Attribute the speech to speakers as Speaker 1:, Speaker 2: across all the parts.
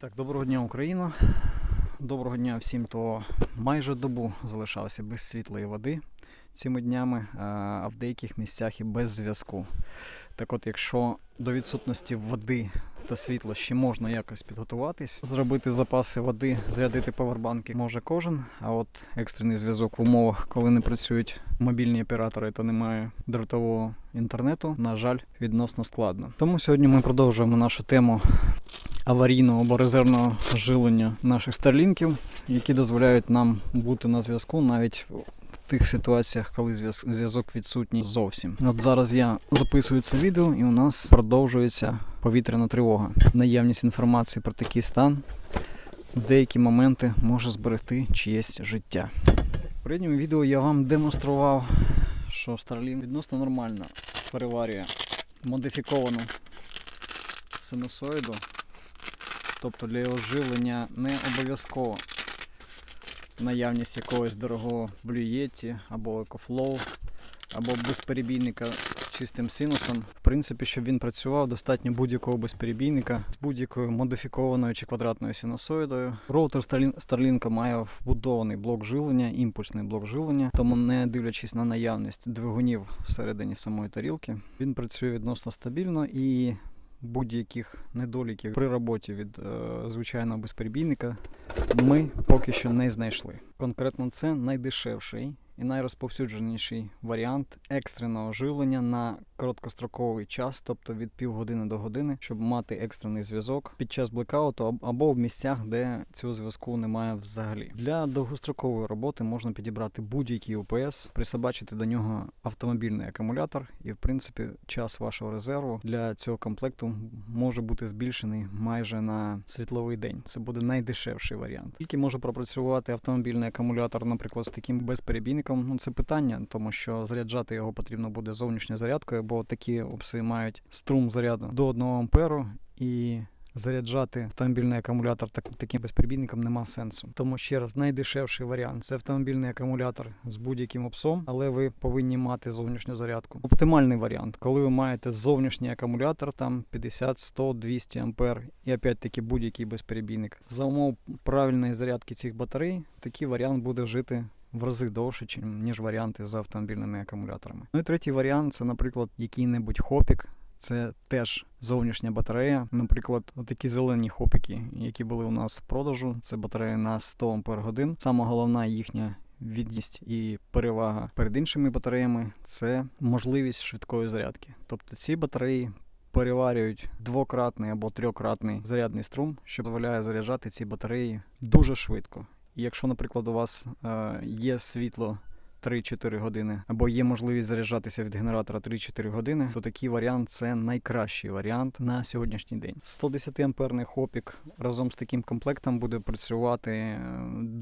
Speaker 1: Так, доброго дня, Україна. Доброго дня всім, хто майже добу залишався без світла і води цими днями, а, а в деяких місцях і без зв'язку. Так от, якщо до відсутності води та світла ще можна якось підготуватись, зробити запаси води, зарядити павербанки може кожен. А от екстрений зв'язок в умовах, коли не працюють мобільні оператори та немає дротового інтернету, на жаль, відносно складно. Тому сьогодні ми продовжуємо нашу тему аварійного або резервного жилення наших старлінків, які дозволяють нам бути на зв'язку навіть в тих ситуаціях, коли зв'язок відсутній зовсім. От зараз я записую це відео, і у нас продовжується повітряна тривога. Наявність інформації про такий стан в деякі моменти може зберегти чиєсь життя. В передньому відео я вам демонстрував, що Starlink відносно нормально переварює модифіковану синусоїду. Тобто для його живлення не обов'язково наявність якогось дорогого Yeti або EcoFlow, або безперебійника з чистим синусом. В принципі, щоб він працював, достатньо будь-якого безперебійника з будь-якою модифікованою чи квадратною синусоїдою. Роутер Starlink має вбудований блок живлення, імпульсний блок живлення, тому не дивлячись на наявність двигунів всередині самої тарілки, він працює відносно стабільно і будь-яких недоліків при роботі від е, звичайного безперебійника ми поки що не знайшли. Конкретно це найдешевший і найрозповсюдженіший варіант екстреного живлення на короткостроковий час, тобто від півгодини до години, щоб мати екстрений зв'язок під час блекауту або в місцях, де цього зв'язку немає взагалі. Для довгострокової роботи можна підібрати будь-який УПС, присобачити до нього автомобільний акумулятор, і в принципі час вашого резерву для цього комплекту може бути збільшений майже на світловий день. Це буде найдешевший варіант. Тільки може пропрацювати автомобільний акумулятор, наприклад, з таким безперебійником. Ну це питання, тому що заряджати його потрібно буде зовнішньою зарядкою, бо такі опси мають струм заряду до 1 амперу і. Заряджати автомобільний акумулятор так, таким безперебійником нема сенсу. Тому ще раз, найдешевший варіант це автомобільний акумулятор з будь-яким опсом, але ви повинні мати зовнішню зарядку. Оптимальний варіант, коли ви маєте зовнішній акумулятор, там 50, 100, 200 ампер, і опять-таки будь-який безперебійник. За умов правильної зарядки цих батарей, такий варіант буде жити в рази довше, ніж варіанти з автомобільними акумуляторами. Ну і третій варіант це, наприклад, який-небудь хопік. Це теж зовнішня батарея. Наприклад, такі зелені хопіки, які були у нас в продажу. Це батарея на 100 Ампер годин. Сама головна їхня відність і перевага перед іншими батареями це можливість швидкої зарядки. Тобто ці батареї переварюють двократний або трьохкратний зарядний струм, що дозволяє заряджати ці батареї дуже швидко. І якщо, наприклад, у вас е, є світло 3-4 години, або є можливість заряджатися від генератора 3-4 години, то такий варіант це найкращий варіант на сьогоднішній день. 110 амперний хопік разом з таким комплектом буде працювати е,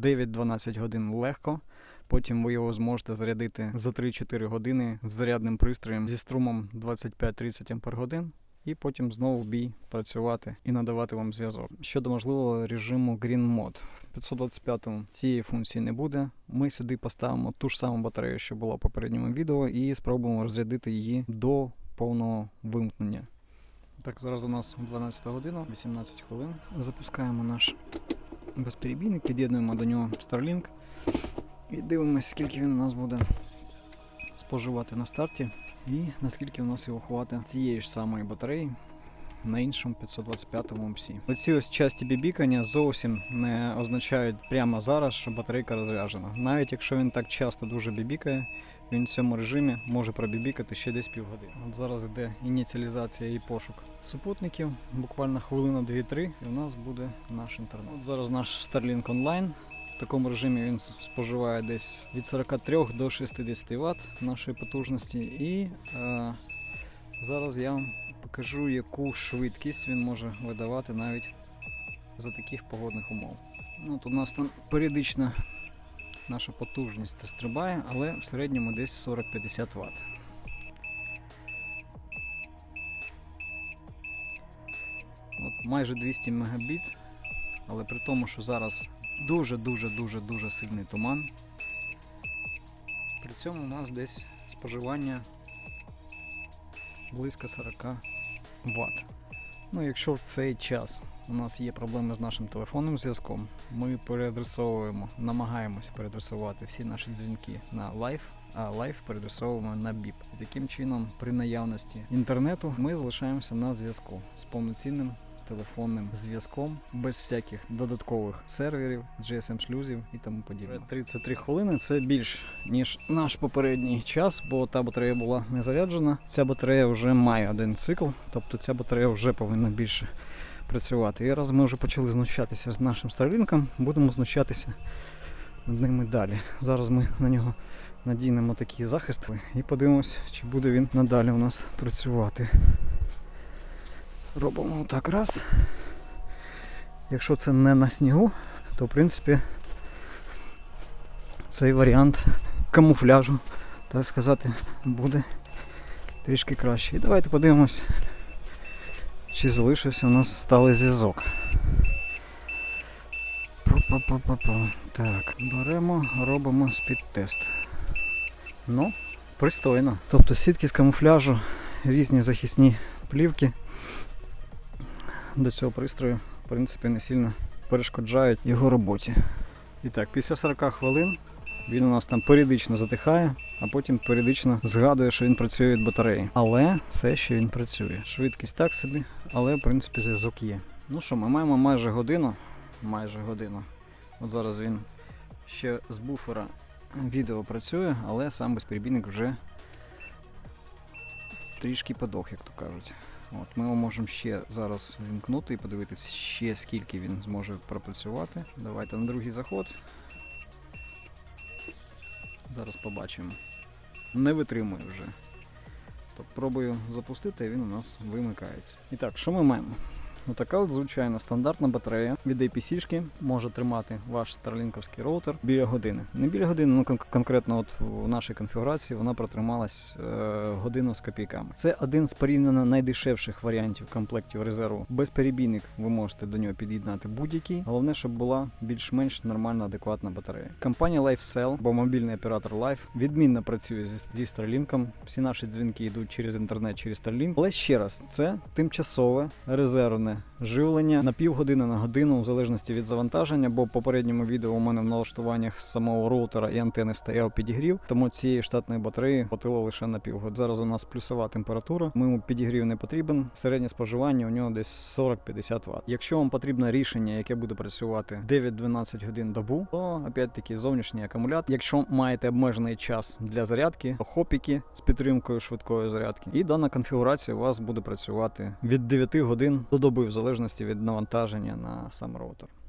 Speaker 1: 9-12 годин легко. Потім ви його зможете зарядити за 3-4 години з зарядним пристроєм зі струмом 25-30 ампер годин. І потім знову бій працювати і надавати вам зв'язок. Щодо можливого режиму Green Mode. В 525-му цієї функції не буде. Ми сюди поставимо ту ж саму батарею, що була в попередньому відео, і спробуємо розрядити її до повного вимкнення. Так, зараз у нас 12 година, 18 хвилин. Запускаємо наш безперебійник, під'єднуємо до нього Starlink і дивимося, скільки він у нас буде споживати на старті і наскільки у нас його хватить цієї ж самої батареї на іншому 525-му МСі. Оці ось часті бібікання зовсім не означають прямо зараз, що батарейка розряджена. Навіть якщо він так часто дуже бібікає, він в цьому режимі може пробібікати ще десь півгодини. От зараз йде ініціалізація і пошук супутників, буквально хвилина 2-3, і у нас буде наш інтернет. От зараз наш Starlink Online. В такому режимі він споживає десь від 43 до 60 Вт нашої потужності. І е, зараз я вам покажу, яку швидкість він може видавати навіть за таких погодних умов. Ну, от у нас там періодично наша потужність стрибає, але в середньому десь 40-50 Вт. От майже 200 Мбіт, але при тому, що зараз дуже-дуже дуже сильний туман. При цьому у нас десь споживання близько 40 Вт. Ну, якщо в цей час у нас є проблеми з нашим телефонним зв'язком, ми переадресовуємо, намагаємось переадресувати всі наші дзвінки на лайф, а лайф переадресовуємо на біп. Таким чином, при наявності інтернету, ми залишаємося на зв'язку з повноцінним телефонним зв'язком, без всяких додаткових серверів, GSM-шлюзів і тому подібне. 33 хвилини це більш ніж наш попередній час, бо та батарея була не заряджена. Ця батарея вже має один цикл, тобто ця батарея вже повинна більше працювати. І раз ми вже почали знущатися з нашим Старлінком, будемо знущатися над ними далі. Зараз ми на нього надінемо такі захисти і подивимось, чи буде він надалі у нас працювати. Робимо так раз. Якщо це не на снігу, то в принципі цей варіант камуфляжу, так сказати, буде трішки краще. І давайте подивимось, чи залишився у нас сталий зв'язок. Так, беремо, робимо спідтест. Ну, пристойно. Тобто сітки з камуфляжу, різні захисні плівки до цього пристрою, в принципі, не сильно перешкоджають його роботі. І так, після 40 хвилин він у нас там періодично затихає, а потім періодично згадує, що він працює від батареї. Але все ще він працює. Швидкість так собі, але в принципі зв'язок є. Ну що, ми маємо майже годину. Майже годину. От зараз він ще з буфера відео працює, але сам безперебійник вже трішки подох, як то кажуть. От, ми його можемо ще зараз вімкнути і подивитися ще скільки він зможе пропрацювати. Давайте на другий заход. Зараз побачимо. Не витримує вже. Тобто пробую запустити, і він у нас вимикається. І так, що ми маємо? Ну, така от звичайна стандартна батарея від APC-шки може тримати ваш старлінковський роутер біля години. Не біля години, ну кон- конкретно от в нашій конфігурації вона протрималась е, годину з копійками. Це один з порівняно найдешевших варіантів комплектів резерву. Безперебійник ви можете до нього під'єднати будь-який. Головне, щоб була більш-менш нормальна, адекватна батарея. Компанія LifeCell, бо мобільний оператор Life, відмінно працює зі, зі Starlink. Всі наші дзвінки йдуть через інтернет, через Starlink. Але ще раз, це тимчасове резервне живлення на півгодини на годину, в залежності від завантаження, бо в попередньому відео у мене в налаштуваннях самого роутера і антени стояв підігрів, тому цієї штатної батареї хватило лише на півгодини. Зараз у нас плюсова температура, йому підігрів не потрібен. Середнє споживання у нього десь 40-50 Вт. Якщо вам потрібне рішення, яке буде працювати 9-12 годин добу, то опять-таки зовнішній акумулятор. Якщо маєте обмежений час для зарядки, то хопіки з підтримкою швидкої зарядки. І дана конфігурація у вас буде працювати від 9 годин до доби, в залежності від навантаження на сам роутер.